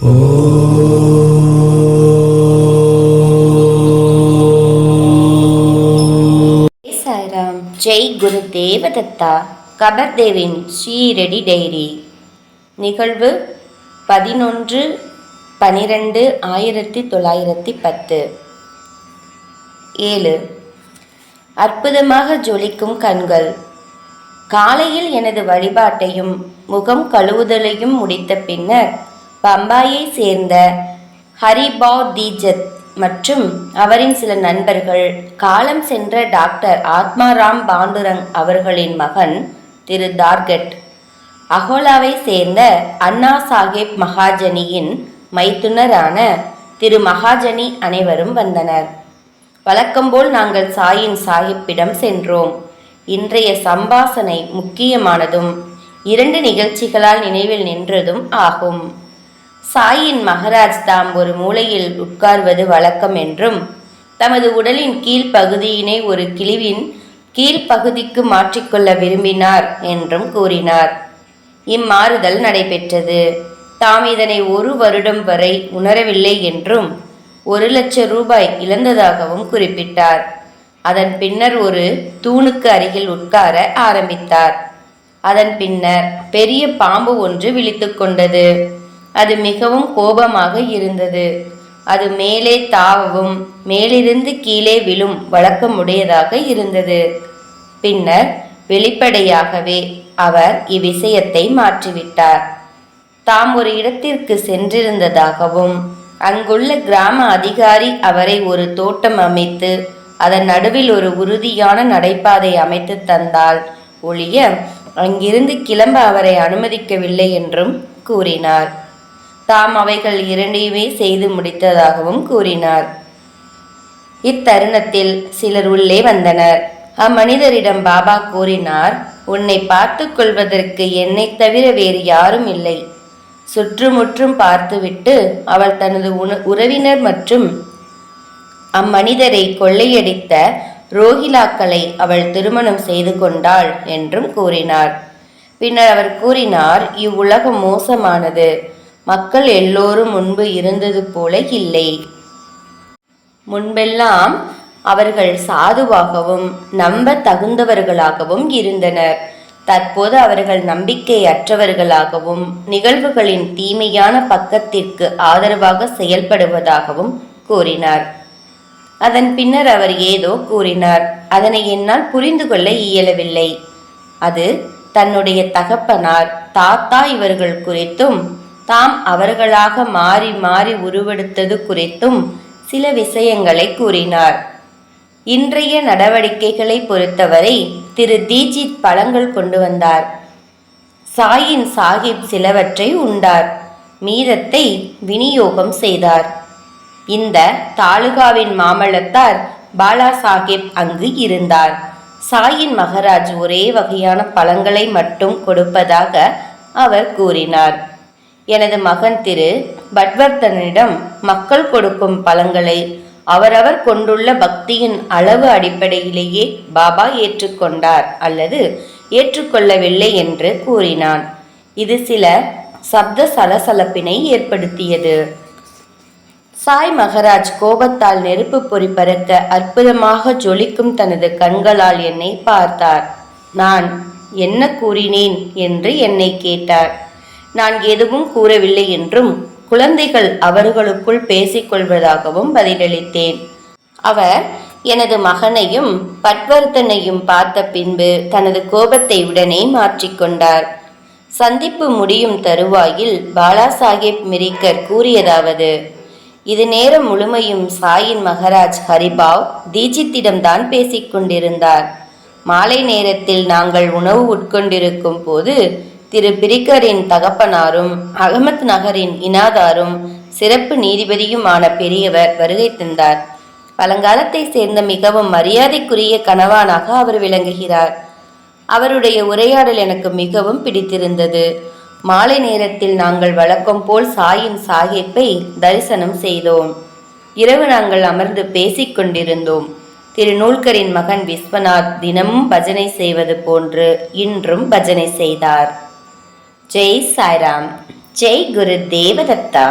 சாய்ராம் ஜெய் குரு தேவதத்தா கபர்தேவின் ஸ்ரீரெடி டைரி. நிகழ்வு பதினொன்று பனிரெண்டு ஆயிரத்தி தொள்ளாயிரத்தி பத்து. ஏழு. அற்புதமாக ஜொலிக்கும் கண்கள். காலையில் எனது வழிபாட்டையும் முகம் கழுவுதலையும் முடித்த பின்னர் பம்பாயை சேர்ந்த ஹரிபாவ் தீஜத் மற்றும் அவரின் சில நண்பர்கள். காலம் சென்ற டாக்டர் ஆத்மாராம் பாண்டுரங் அவர்களின் மகன் திரு தார்கட். அகோலாவை சேர்ந்த அண்ணா சாஹேப் மகாஜனியின் மைத்துனரான திரு மகாஜனி அனைவரும் வந்தனர். வழக்கம்போல் நாங்கள் சாயின் சாஹிப்பிடம் சென்றோம். இன்றைய சம்பாசனை முக்கியமானதும் இரண்டு நிகழ்ச்சிகளால் நினைவில் நின்றதும் ஆகும். சாயின் மகராஜ் தாம் ஒரு மூலையில் உட்கார்வது வழக்கம் என்றும் தமது உடலின் கீழ்ப்பகுதியினை ஒரு கிழிவின் கீழ்ப்பகுதிக்கு மாற்றிக்கொள்ள விரும்பினார் என்றும் கூறினார். இம்மாறுதல் நடைபெற்றது. தாம் இதனை ஒரு வருடம் வரை உணரவில்லை என்றும் ஒரு லட்சம் ரூபாய் இழந்ததாகவும் குறிப்பிட்டார். அதன் பின்னர் ஒரு தூணுக்கு அருகில் உட்கார ஆரம்பித்தார். அதன் பின்னர் பெரிய பாம்பு ஒன்று விழித்து கொண்டது. அது மிகவும் கோபமாக இருந்தது. அது மேலே தாவவும் மேலிருந்து கீழே விழும் வழக்கமுடையதாக இருந்தது. பின்னர் வெளிப்படையாகவே அவர் இவ்விஷயத்தை மாற்றிவிட்டார். தாம் ஒரு இடத்திற்கு சென்றிருந்ததாகவும் அங்குள்ள கிராம அதிகாரி அவரை ஒரு தோட்டம் அமைத்து அதன் நடுவில் ஒரு உறுதியான நடைபாதை அமைத்து தந்தால் ஒழிய அங்கிருந்து கிளம்ப அவரை அனுமதிக்கவில்லை என்றும் கூறினார். தாம் அவைகள் இரண்டையுமே செய்து முடித்ததாகவும் கூறினார். இத்தருணத்தில் சிலர் உள்ளே வந்தனர். அம்மனிதரிடம் பாபா கூறினார் உன்னை பார்த்து கொள்வதற்கு என்னை தவிர வேறு யாரும் இல்லை. சுற்றுமுற்றும் பார்த்துவிட்டு அவள் தனது உண உறவினர் மற்றும் அம்மனிதரை கொள்ளையடித்த ரோஹிலாக்களை அவள் திருமணம் செய்து கொண்டாள் என்றும் கூறினார். பின்னர் அவர் கூறினார் இவ்வுலகம் மோசமானது. மக்கள் எல்லோரும் முன்பு இருந்தது போல இல்லை. முன்பெல்லாம் அவர்கள் சாதுவாகவும் நம்ப தகுந்தவர்களாகவும் இருந்தனர். தற்போது அவர்கள் நம்பிக்கையற்றவர்களாகவும் நிகழ்வுகளின் தீமையான பக்கத்திற்கு ஆதரவாக செயல்படுவதாகவும் கூறினார். அதன் பின்னர் அவர் ஏதோ கூறினார். அதனை என்னால் புரிந்து கொள்ள இயலவில்லை. அது தன்னுடைய தகப்பனார் தாத்தா இவர்கள் குறித்தும் தாம் அவர்களாக மாறி மாறி உருவெடுத்தது குறித்தும் சில விஷயங்களை கூறினார். இன்றைய நடவடிக்கைகளை பொறுத்தவரை திரு தீஜித் பழங்கள் கொண்டு வந்தார். சாயின் சாஹிப் சிலவற்றை உண்டார். மீதத்தை விநியோகம் செய்தார். இந்த தாலுகாவின் மாமல்லத்தார் பாலா சாஹிப் அங்கு இருந்தார். சாயின் மகராஜ் ஒரே வகையான பழங்களை மட்டும் கொடுப்பதாக அவர் கூறினார். எனது மகன் திரு பட்வர்தனிடம் மக்கள் கொடுக்கும் பழங்களை அவரவர் கொண்டுள்ள பக்தியின் அளவு அடிப்படையிலேயே பாபா ஏற்றுக்கொண்டார் அல்லது ஏற்றுக்கொள்ளவில்லை என்று கூறினான். இது சில சப்த சலசலப்பினை ஏற்படுத்தியது. சாய் மகராஜ் கோபத்தால் நெருப்பு பொறி பறக்க அற்புதமாக ஜொலிக்கும் தனது கண்களால் என்னை பார்த்தார். நான் என்ன கூறினேன் என்று என்னை கேட்டார். நான் எதுவும் கூறவில்லை என்றும் குழந்தைகள் அவர்களுக்குள் பேசிக்கொள்வதாகவும் பதிலளித்தேன். அவர் எனது மகனையும் பட்வர்த்தனையும் பார்த்த பின்பு தனது கோபத்தை உடனே மாற்றிக்கொண்டார் சந்திப்பு முடியும் தருவாயில் பாலாசாஹேப் மிரிக்கர் கூறியதாவது இது நேரம் முழுமையும் சாயின் மகராஜ் ஹரிபாவ் தீஜித்திடம்தான் பேசிக்கொண்டிருந்தார். மாலை நேரத்தில் நாங்கள் உணவு உட்கொண்டிருக்கும் போது திரு பிரிக்கரின் தகப்பனாரும் அகமத் நகரின் இனாதாரும் சிறப்பு நீதிபதியுமான பெரியவர் வருகை தந்தார். பழங்காலத்தை சேர்ந்த மிகவும் மரியாதைக்குரிய கணவானாக அவர் விளங்குகிறார். அவருடைய உரையாடல் எனக்கு மிகவும் பிடித்திருந்தது. மாலை நேரத்தில் நாங்கள் வழக்கம் போல் சாயின் சாஹிப்பை தரிசனம் செய்தோம். இரவு நாங்கள் அமர்ந்து பேசிக் கொண்டிருந்தோம். திரு நூல்கரின் மகன் விஸ்வநாத் தினமும் பஜனை செய்வது போன்று இன்றும் பஜனை செய்தார். ஜெய் சாய்ராம். ஜெய் குரு தேவதத்தா.